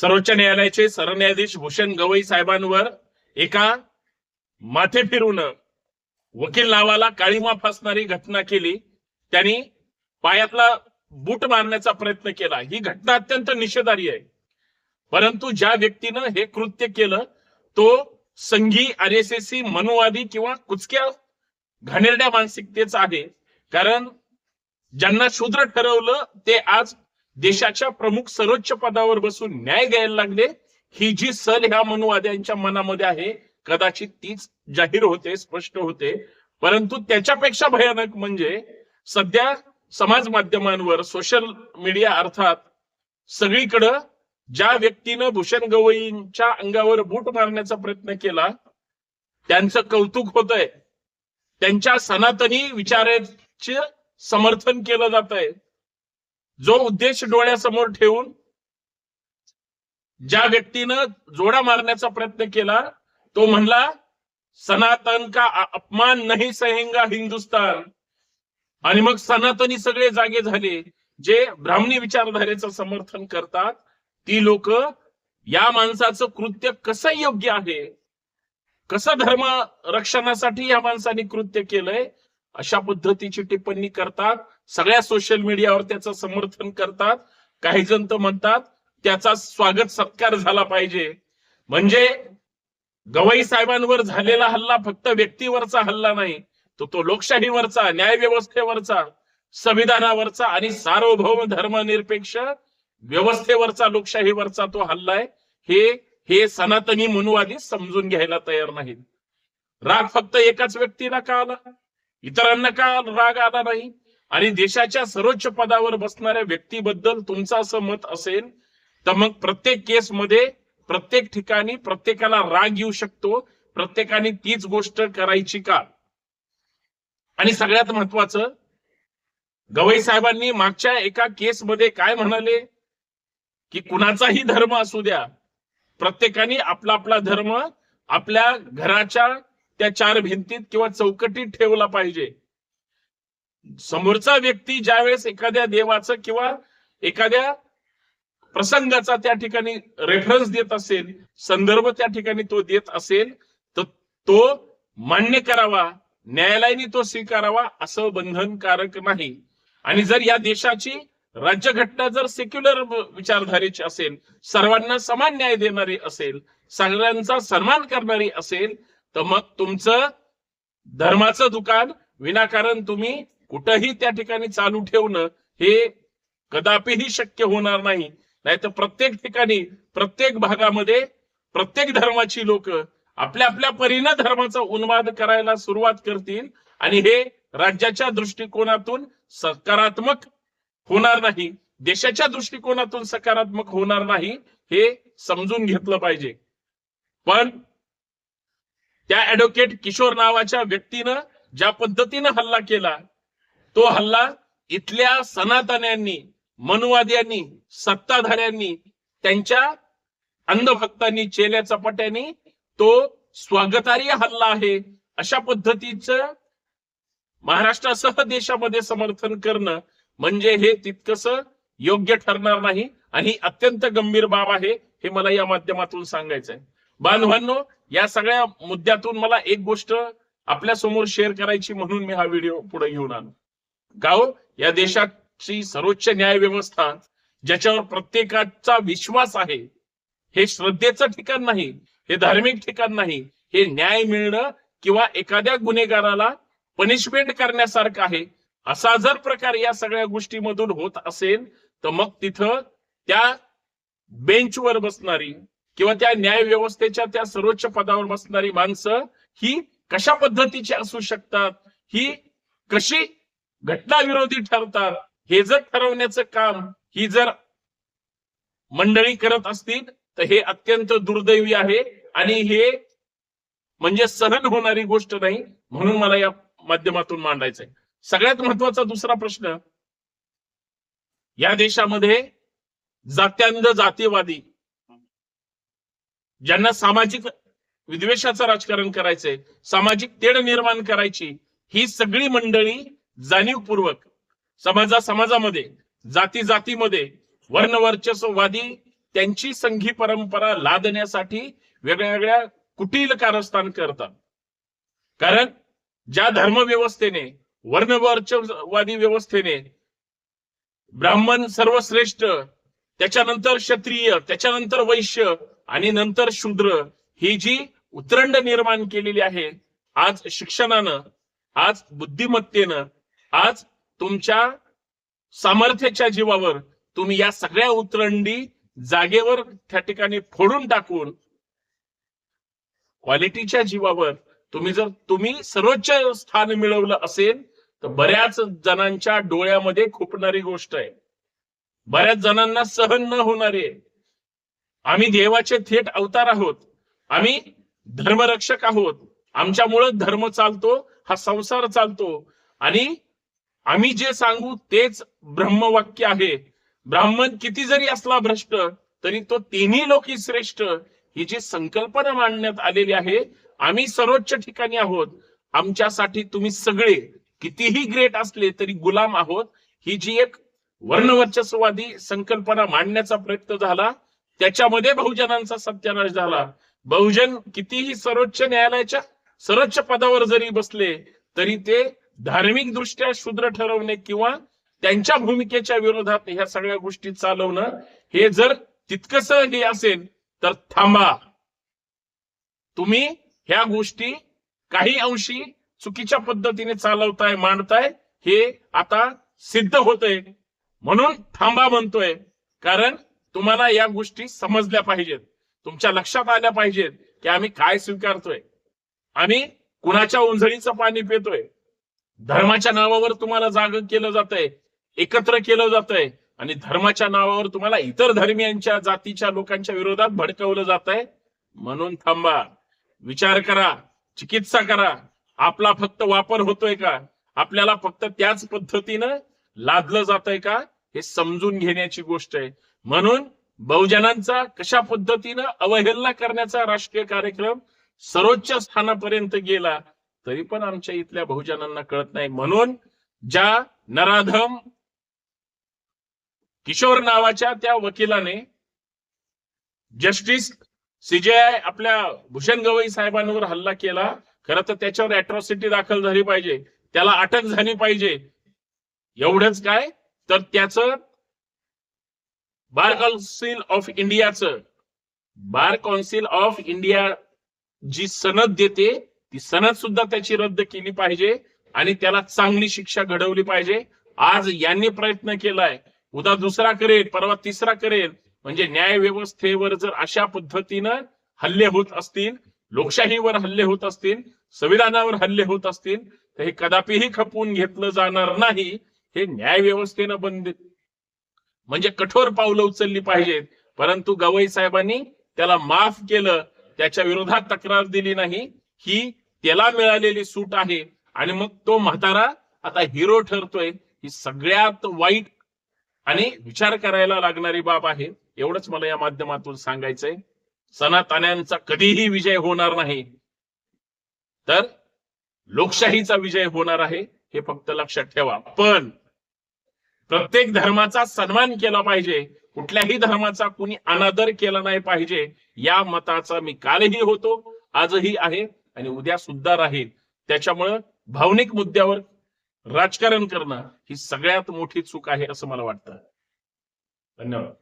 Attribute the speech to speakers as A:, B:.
A: सर्वोच्च न्यायालयाचे सरन्यायाधीश भूषण गवई साहेबांवर एका माथे फिरून वकील नावाला काळीमा फासणारी घटना केली. त्यांनी पायातला बूट मारण्याचा प्रयत्न केला. ही घटना अत्यंत निषेधारी आहे. परंतु ज्या व्यक्तीनं हे कृत्य केलं तो संघी आर एस एस मनुवादी किंवा कुचक्या घाणेरड्या मानसिकतेचा आहे. कारण ज्यांना शूद्र ठरवलं ते आज देशाच्या प्रमुख सर्वोच्च पदावर बसून न्याय घ्यायला लागले. ही जी सल ह्या मनुवाद्यांच्या मनामध्ये आहे कदाचित तीच जाहीर होते स्पष्ट होते. परंतु त्याच्यापेक्षा भयानक म्हणजे सध्या समाज माध्यमांवर सोशल मीडिया अर्थात सगळीकडं ज्या व्यक्तीनं भूषण गवईंच्या अंगावर बूट मारण्याचा प्रयत्न केला त्यांचं कौतुक होत आहे त्यांच्या सनातनी विचाराचे समर्थन केलं जात आहे जो उद्देश डोळ्यासमोर ठेवून ज्या व्यक्तीनं जोडा मारण्याचा प्रयत्न केला तो म्हणला सनातन का अपमान नाही सहेंगा हिंदुस्तान. आणि मग सनातनी सगळे जागे झाले जे ब्राह्मणी विचारधारेचं समर्थन करतात. ती लोक या माणसाचं कृत्य कसं योग्य आहे? कसं धर्म रक्षणासाठी या माणसाने कृत्य केलंय? अशा पद्धतीची टिप्पणी करतात. सगळ्या सोशल मीडियावर त्याचं समर्थन करतात. काही जण तर म्हणतात त्याचा स्वागत सत्कार झाला पाहिजे. म्हणजे गवई साहेबांवर झालेला हल्ला फक्त व्यक्तीवरचा हल्ला नाही तो तो लोकशाहीवरचा न्याय व्यवस्थेवरचा संविधानावरचा आणि सार्वभौम धर्मनिरपेक्ष व्यवस्थेवरचा लोकशाहीवरचा तो हल्ला आहे. हे हे सनातनी मनुवादी समजून घ्यायला तयार नाहीत. राग फक्त एकाच व्यक्तीला का आला? इतरांना का राग आला नाही? आणि देशाच्या सर्वोच्च पदावर बसणाऱ्या व्यक्तीबद्दल तुमचं असं मत असेल तर मग प्रत्येक केसमध्ये प्रत्येक ठिकाणी प्रत्येकाला राग येऊ शकतो. प्रत्येकाने तीच गोष्ट करायची का? आणि सगळ्यात महत्वाचं गवई साहेबांनी मागच्या एका केसमध्ये काय म्हणाले? की कुणाचाही धर्म असू द्या. प्रत्येकाने आपला आपला धर्म आपल्या घराच्या त्या चार भिंतीत किंवा चौकटीत ठेवला पाहिजे. समोरचा व्यक्ती ज्यावेळेस एखाद्या देवाचं किंवा एखाद्या प्रसंगाचा त्या ठिकाणी रेफरन्स देत असेल संदर्भ त्या ठिकाणी तो देत असेल तर तो मान्य करावा न्यायालयाने तो स्वीकारावा असं बंधनकारक नाही. आणि जर या देशाची राज्यघटना जर सेक्युलर विचारधारेची असेल सर्वांना समान न्याय देणारी असेल सगळ्यांचा सन्मान करणारी असेल तर मग तुमचं धर्माचं दुकान विनाकारण तुम्ही कुठंही त्या ठिकाणी चालू ठेवणं हे कदापिही शक्य होणार नाही. नाहीतर प्रत्येक ठिकाणी प्रत्येक भागामध्ये प्रत्येक धर्माची लोक आपल्या आपल्या परीनं धर्माचा उन्माद करायला सुरुवात करतील आणि हे राज्याच्या दृष्टिकोनातून सकारात्मक होणार नाही. देशाच्या दृष्टिकोनातून सकारात्मक होणार नाही हे समजून घेतलं पाहिजे. पण त्या ऍडव्होकेट किशोर नावाच्या व्यक्तीनं ज्या पद्धतीनं हल्ला केला तो हल्ला इथल्या सनातन्यांनी मनुवाद्यांनी सत्ताधाऱ्यांनी त्यांच्या अंधभक्तांनी चेल्या चपाट्यांनी तो स्वागतार्य हल्ला आहे अशा पद्धतीचं महाराष्ट्रासह देशामध्ये समर्थन करणं म्हणजे हे तितकस योग्य ठरणार नाही. आणि अत्यंत गंभीर बाब आहे हे मला या माध्यमातून सांगायचंय. बांधवांनो या सगळ्या मुद्द्यातून मला एक गोष्ट आपल्यासमोर शेअर करायची म्हणून मी हा व्हिडिओ पुढे घेऊन आलो. गाव या देशाची सर्वोच्च न्याय व्यवस्था ज्याच्यावर प्रत्येकाचा विश्वास आहे हे श्रद्धेचं ठिकाण नाही हे धार्मिक ठिकाण नाही हे न्याय मिळणं किंवा एखाद्या गुन्हेगाराला पनिशमेंट करण्यासारखं आहे असा जर प्रकार या सगळ्या गोष्टीमधून होत असेल तर मग तिथं त्या बेंचवर बसणारी किंवा त्या न्याय व्यवस्थेच्या त्या सर्वोच्च पदावर बसणारी माणसं ही कशा पद्धतीची असू शकतात? ही कशी घटनाविरोधी ठरतात? हे जर ठरवण्याचं काम ही जर मंडळी करत असतील तर हे अत्यंत दुर्दैवी आहे आणि हे म्हणजे सहन होणारी गोष्ट नाही म्हणून मला या माध्यमातून मांडायचंय. सगळ्यात महत्त्वाचा दुसरा प्रश्न या देशामध्ये जात्यांध जातीवादी ज्यांना सामाजिक विद्वेषाचं राजकारण करायचंय सामाजिक तेढ निर्माण करायची ही सगळी मंडळी जाणीवपूर्वक समाजा समाजामध्ये जाती जातीमध्ये वर्णवर्चस्ववादी त्यांची संघी परंपरा लादण्यासाठी वेगळ्या वेगळ्या कुटील कारस्थान करतात. कारण ज्या धर्मव्यवस्थेने वर्णवर्चवादी व्यवस्थेने ब्राह्मण सर्वश्रेष्ठ त्याच्यानंतर क्षत्रिय त्याच्यानंतर वैश्य आणि नंतर शूद्र ही जी उतरंड निर्माण केलेली आहे आज शिक्षणानं आज बुद्धिमत्तेनं आज तुमच्या सामर्थ्याच्या जीवावर तुम्ही या सगळ्या उतरंडी जागेवर त्या ठिकाणी फोडून टाकून क्वालिटीच्या जीवावर तुम्ही जर तुम्ही सर्वोच्च स्थान मिळवलं असेल तर बऱ्याच जणांच्या डोळ्यामध्ये खुपणारी गोष्ट आहे. बऱ्याच जणांना सहन न होणारे आम्ही देवाचे थेट अवतार आहोत. आम्ही धर्मरक्षक आहोत. आमच्यामुळं धर्म चालतो हा संसार चालतो. आणि आम्ही जे सांगू तेच ब्रह्मवाक्य आहे. ब्राह्मण किती जरी असला भ्रष्ट तरी तो तिन्ही लोकी श्रेष्ठ ही जी संकल्पना मांडण्यात आलेली आहे आम्ही सर्वोच्च ठिकाणी आहोत. आमच्यासाठी तुम्ही सगळे कितीही ग्रेट असले तरी गुलाम आहोत. ही जी एक वर्णवर्चस्ववादी संकल्पना मांडण्याचा प्रयत्न झाला त्याच्यामध्ये बहुजनांचा सत्यानाश झाला. बहुजन कितीही सर्वोच्च न्यायालयाच्या सर्वोच्च पदावर जरी बसले तरी ते धार्मिक दृष्ट्या शूद्र ठरवणे किंवा त्यांच्या भूमिकेच्या विरोधात ह्या सगळ्या गोष्टी चालवणं हे जर तितकस हे असेल तर थांबा. तुम्ही ह्या गोष्टी काही अंशी चुकीच्या पद्धतीने चालवताय मांडताय हे आता सिद्ध होतंय. म्हणून थांबा म्हणतोय. कारण तुम्हाला या गोष्टी समजल्या पाहिजेत. तुमच्या लक्षात आल्या पाहिजेत की आम्ही काय स्वीकारतोय. आम्ही कुणाच्या उंजळीचं पाणी पितोय. धर्माच्या नावावर तुम्हाला जाग केलं जातंय एकत्र केलं जातंय आणि धर्माच्या नावावर तुम्हाला इतर धर्मियांच्या जातीच्या लोकांच्या विरोधात भडकवलं जात आहे म्हणून थांबा. विचार करा. चिकित्सा करा. आपला फक्त वापर होतोय का? आपल्याला फक्त त्याच पद्धतीनं लादलं जात आहे का? हे समजून घेण्याची गोष्ट आहे. म्हणून बहुजनांचा कशा पद्धतीनं अवहेलना करण्याचा राष्ट्रीय कार्यक्रम सर्वोच्च स्थानापर्यंत गेला तरी पण आमच्या इथल्या बहुजनांना कळत नाही. म्हणून ज्या नराधम किशोर नावाच्या त्या वकिलाने जस्टिस सीजेआय आपल्या भूषण गवई साहेबांवर हल्ला केला खरं तर त्याच्यावर अॅट्रॉसिटी दाखल झाली पाहिजे त्याला अटक झाली पाहिजे एवढंच काय? तर त्याचं बार काउन्सिल ऑफ इंडियाचं बार काउन्सिल ऑफ इंडिया जी सनद देते ती सनद सुद्धा त्याची रद्द केली पाहिजे आणि त्याला चांगली शिक्षा घडवली पाहिजे. आज यांनी प्रयत्न केलाय. उद्या दुसरा करेल परवा तिसरा करेल. म्हणजे न्याय व्यवस्थेवर जर अशा पद्धतीनं हल्ले होत असतील लोकशाहीवर हल्ले होत असतील संविधानावर हल्ले होत असतील तर हे कदापिही खपवून घेतलं जाणार नाही. हे न्याय व्यवस्थेनं बंद म्हणजे कठोर पावलं उचलली पाहिजेत. परंतु गवई साहेबांनी त्याला माफ केलं त्याच्या विरोधात तक्रार दिली नाही. ही त्याला मिळालेली सूट आहे. आणि मग तो म्हातारा आता हिरो ठरतोय. ही सगळ्यात वाईट आणि विचार करायला लागणारी बाब आहे. एवढंच मला या माध्यमातून सांगायचंय. सनातन्यांचा कधीही विजय होणार नाही. तर लोकशाहीचा विजय होणार आहे हे फक्त लक्षात ठेवा. पण प्रत्येक धर्माचा सन्मान केला पाहिजे. कुठल्याही धर्माचा कुणी अनादर केला नाही पाहिजे. या मताचा मी कालही होतो आजही आहे आणि उद्या सुद्धा राहील. त्याच्यामुळं भावनिक मुद्द्यावर राजकारण करणं ही सगळ्यात मोठी चूक आहे असं मला वाटतं. धन्यवाद.